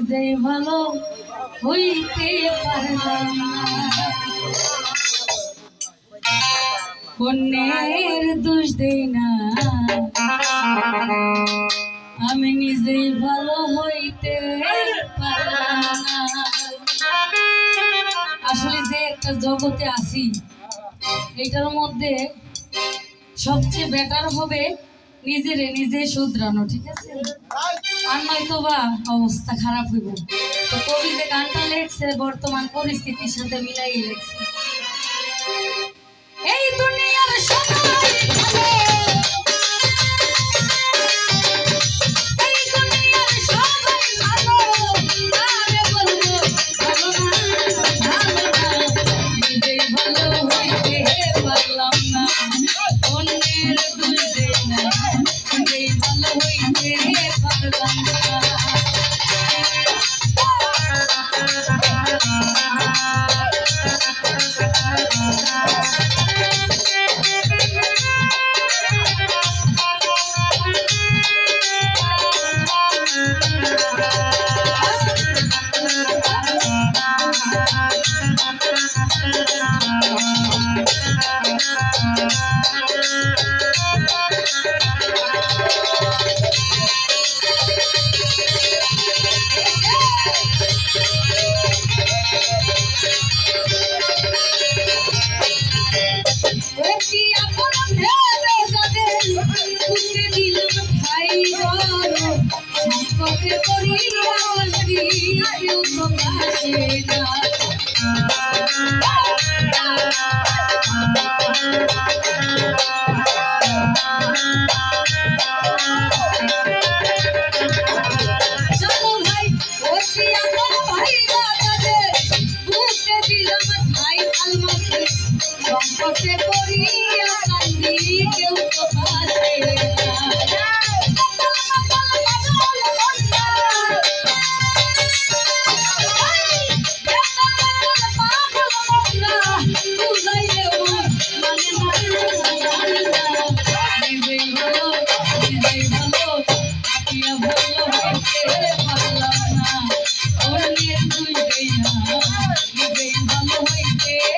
নিজেই ভালো হইতে পারলাম দোষ দেই না। আমি নিজেই ভালো হইতে পারলাম আসলে যে একটা জগতে আছি, এটার মধ্যে সবচেয়ে বেটার হবে নিজেরে নিজে শুধরানো, ঠিক আছে? আর নয়তো বা অবস্থা খারাপ হইব। তো কবি যে গানটা লেখছে, বর্তমান পরিস্থিতির সাথে মিলাই লেখছে। হইতে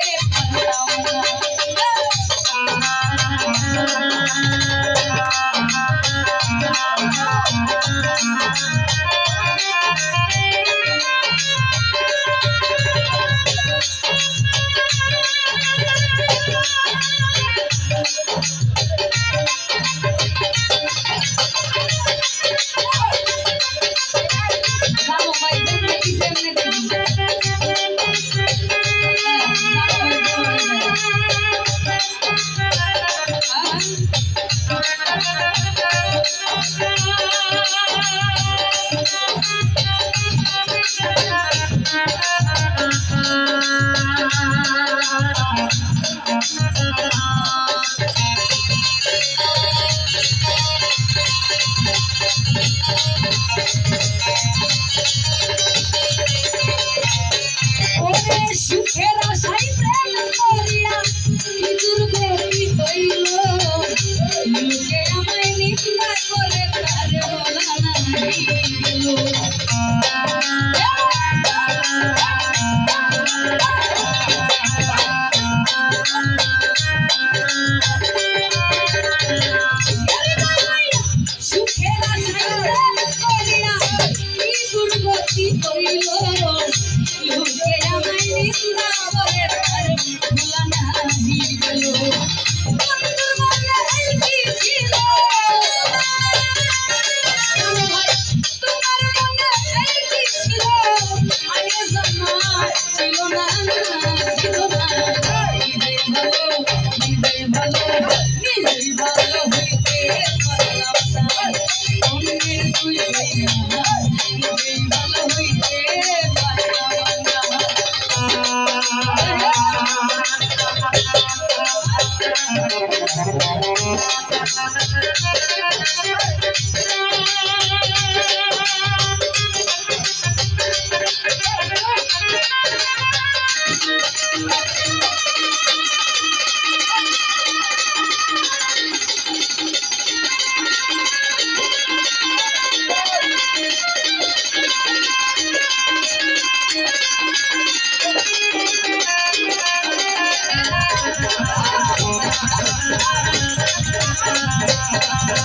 আমার বৃন্দাবনের আর ভুলা না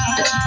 Oh,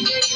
Oh,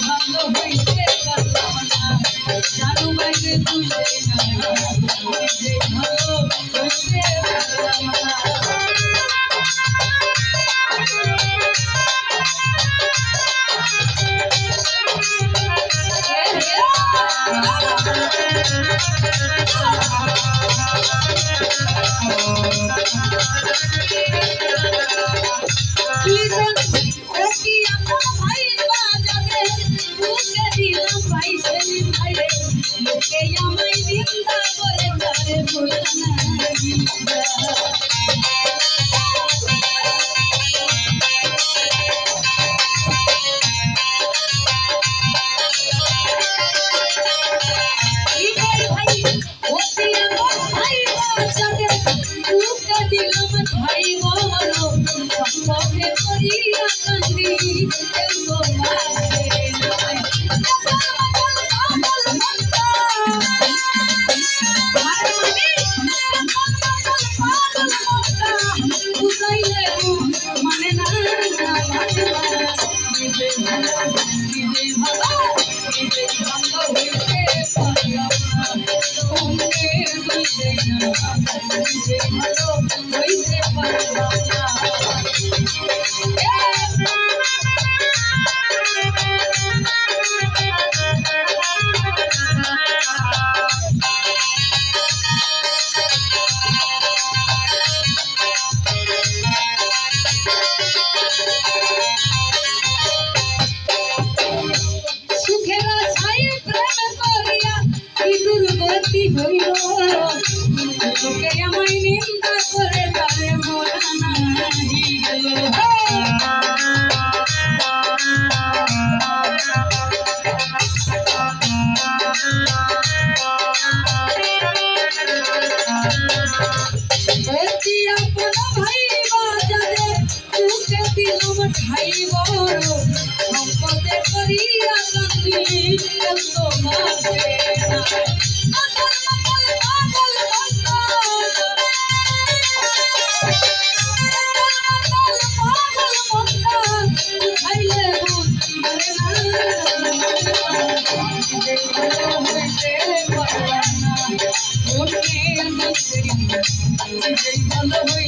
মৃত্যুর গতি হইল লোকে আমায় নিন্দা করে তারে মরা নাহি গেল বলছি আপন ভাই বাজারে তুকে দিলাম ঠাই বড়। সম্পদে করিয়া কান্দি তোমাকে। Thank you.